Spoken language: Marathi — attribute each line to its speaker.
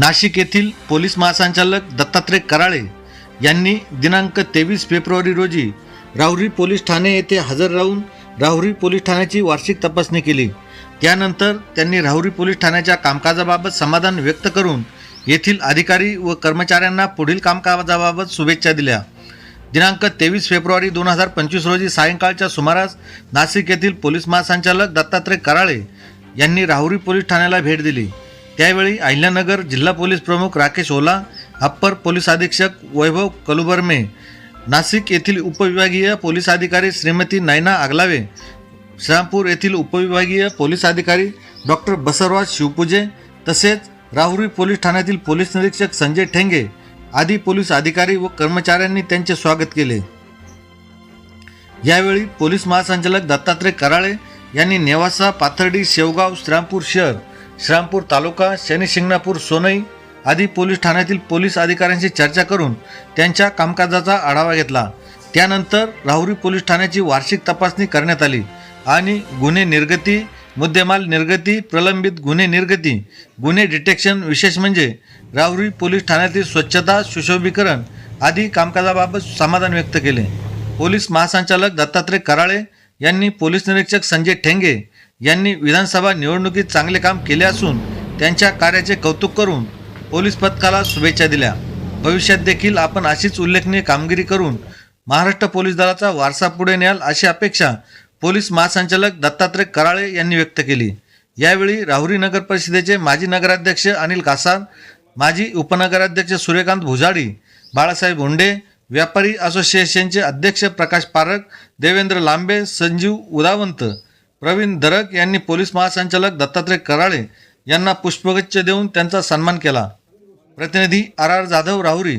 Speaker 1: नाशिक येथील पोलीस महासंचालक दत्तात्रय कराळे यांनी दिनांक तेवीस फेब्रुवारी रोजी राहुरी पोलीस ठाणे येथे हजर राहून राहुरी पोलीस ठाण्याची वार्षिक तपासणी केली. त्यानंतर त्यांनी राहुरी पोलीस ठाण्याच्या कामकाजाबाबत समाधान व्यक्त करून येथील अधिकारी व कर्मचाऱ्यांना पुढील कामकाजाबाबत शुभेच्छा दिल्या. दिनांक तेवीस फेब्रुवारी दोन हजार पंचवीस रोजी सायंकाळच्या सुमारास नाशिक येथील पोलीस महासंचालक दत्तात्रय कराळे यांनी राहुरी पोलीस ठाण्याला भेट दिली. त्यावेळी अहिल्यानगर जिल्हा पोलीस प्रमुख राकेश ओला अप्पर पोलीस अधीक्षक वैभव कलुबर्मे नाशिक येथील उपविभागीय पोलीस अधिकारी श्रीमती नैना आगलावे श्रीरामपूर येथील उपविभागीय पोलीस अधिकारी डॉक्टर बसवराज शिवपूजे तसेच राहुरी पोलीस ठाण्यातील पोलीस निरीक्षक संजय ठेंगे आदी पोलीस अधिकारी व कर्मचाऱ्यांनी त्यांचे स्वागत केले. यावेळी पोलीस महासंचालक दत्तात्रय कराळे यांनी नेवासा पाथर्डी शेवगाव श्रीरामपूर शहर श्रामपूर तालुका शनिशिंगणापूर सोनई आदी पोलीस ठाण्यातील पोलीस अधिकाऱ्यांशी चर्चा करून त्यांच्या कामकाजाचा आढावा घेतला. त्यानंतर राहुरी पोलीस ठाण्याची वार्षिक तपासणी करण्यात आली आणि गुन्हे निर्गती मुद्देमाल निर्गती प्रलंबित गुन्हे निर्गती गुन्हे डिटेक्शन विशेष म्हणजे राहुरी पोलीस ठाण्यातील स्वच्छता सुशोभीकरण आदी कामकाजाबाबत समाधान व्यक्त केले. पोलीस महासंचालक दत्तात्रय कराळे यांनी पोलीस निरीक्षक संजय ठेंगे यांनी विधानसभा निवडणुकीत चांगले काम केले असून त्यांच्या कार्याचे कौतुक करून पोलीस पथकाला शुभेच्छा दिल्या. भविष्यात देखील आपण अशीच उल्लेखनीय कामगिरी करून महाराष्ट्र पोलीस दलाचा वारसा पुढे न्याल अशी अपेक्षा पोलीस महासंचालक दत्तात्रय कराळे यांनी व्यक्त केली. यावेळी राहुरी नगर परिषदेचे माजी नगराध्यक्ष अनिल कासार माजी उपनगराध्यक्ष सूर्यकांत भुजाडी बाळासाहेब हुंडे व्यापारी असोसिएशनचे अध्यक्ष प्रकाश पारक देवेंद्र लांबे संजीव उदावंत प्रवीण दरक यांनी पोलीस महासंचालक दत्तात्रय कराळे यांना पुष्पगुच्छ देऊन त्यांचा सन्मान केला. प्रतिनिधी आर आर जाधव राहुरी.